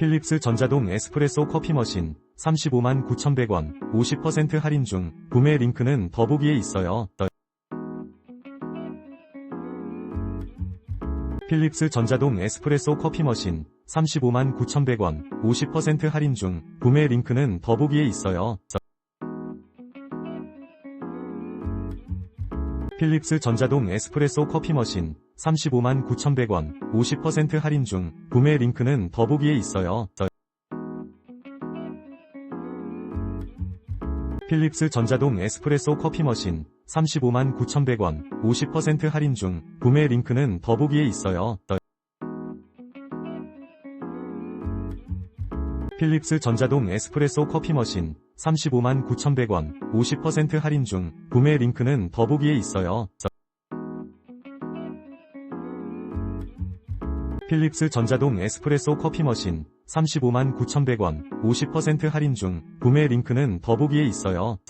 필립스 전자동 에스프레소 커피 머신 35만 9,100원 50% 할인 중 구매 링크는 더보기에 있어요. 필립스 전자동 에스프레소 커피 머신 35만 9,100원 50% 할인 중 구매 링크는 더보기에 있어요. 필립스 전자동 에스프레소 커피 머신 35만 9,100원 50% 할인 중 구매 링크는 더보기에 있어요. 필립스 전자동 에스프레소 커피 머신 35만 9,100원 50% 할인 중 구매 링크는 더보기에 있어요. 필립스 전자동 에스프레소 커피 머신 35만 9,100원 50% 할인 중 구매 링크는 더보기에 있어요. 필립스 전자동 에스프레소 커피 머신 35만 9,100원 50% 할인 중 구매 링크는 더보기에 있어요.